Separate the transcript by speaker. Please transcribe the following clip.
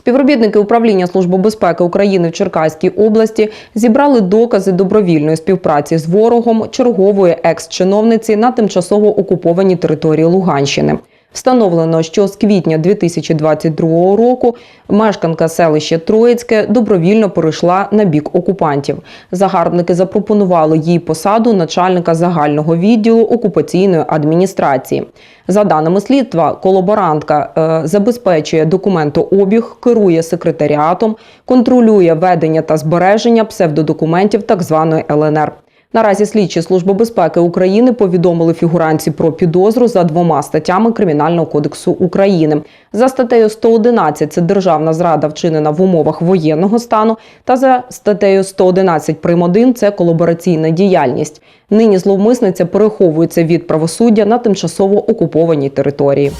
Speaker 1: Співробітники управління Служби безпеки України в Черкаській області зібрали докази добровільної співпраці з ворогом чергової екс-чиновниці на тимчасово окупованій території Луганщини. Встановлено, що з квітня 2022 року мешканка селища Троїцьке добровільно перейшла на бік окупантів. Загарбники запропонували їй посаду начальника загального відділу окупаційної адміністрації. За даними слідства, колаборантка е, забезпечує документообіг, керує секретаріатом, контролює ведення та збереження псевдодокументів так званої ЛНР. Наразі слідчі Служби безпеки України повідомили фігуранці про підозру за двома статтями Кримінального кодексу України. За статтею 111 – це державна зрада вчинена в умовах воєнного стану, та за статтею 111 прим. 1 – це колабораційна діяльність. Нині зловмисниця переховується від правосуддя на тимчасово окупованій території.